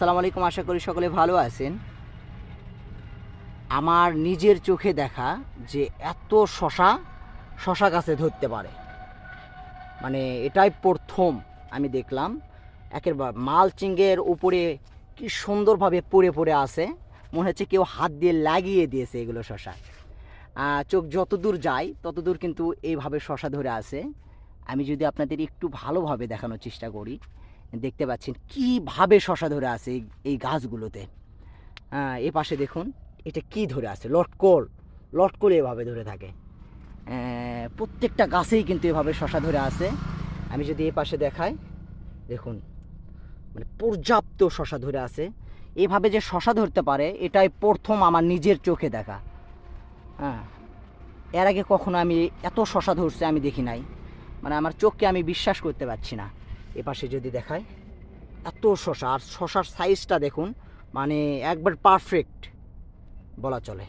আসসালামু আলাইকুম, আশা করি সকলে ভালো আছেন। আমার নিজের চোখে দেখা যে এত শশা শশা গাছে ধরতে পারে। মানে এটাই প্রথম আমি দেখলাম। একের মালচিংয়ের উপরে কি সুন্দরভাবে পড়ে পড়ে আছে। মনে হচ্ছে কেউ হাত দিয়ে লাগিয়ে দিয়েছে এগুলো শশা। চোখ যত দূর যায় তত দূর কিন্তু এইভাবে শশা ধরে আছে। আমি যদি আপনাদের একটু ভালোভাবে দেখানোর চেষ্টা করি। দেখতে পাচ্ছেন কীভাবে শশা ধরে আছে এই গাছগুলোতে। হ্যাঁ এ পাশে দেখুন, এটা কি ধরে আছে? লটকল। লটকল এভাবে ধরে থাকে। প্রত্যেকটা গাছেই কিন্তু এভাবে শশা ধরে আছে। আমি যদি এ পাশে দেখাই, দেখুন মানে পর্যাপ্ত শশা ধরে আছে। এভাবে যে শশা ধরতে পারে, এটাই প্রথম আমার নিজের চোখে দেখা। হ্যাঁ এর আগে কখনো আমি এত শশা ধরছে আমি দেখি নাই। মানে আমার চোখকে আমি বিশ্বাস করতে পারছি না। এ পাশে যদি দেখায়। এত শশা আর শশার সাইজটা দেখুন মানে একবার পারফেক্ট বলা চলে।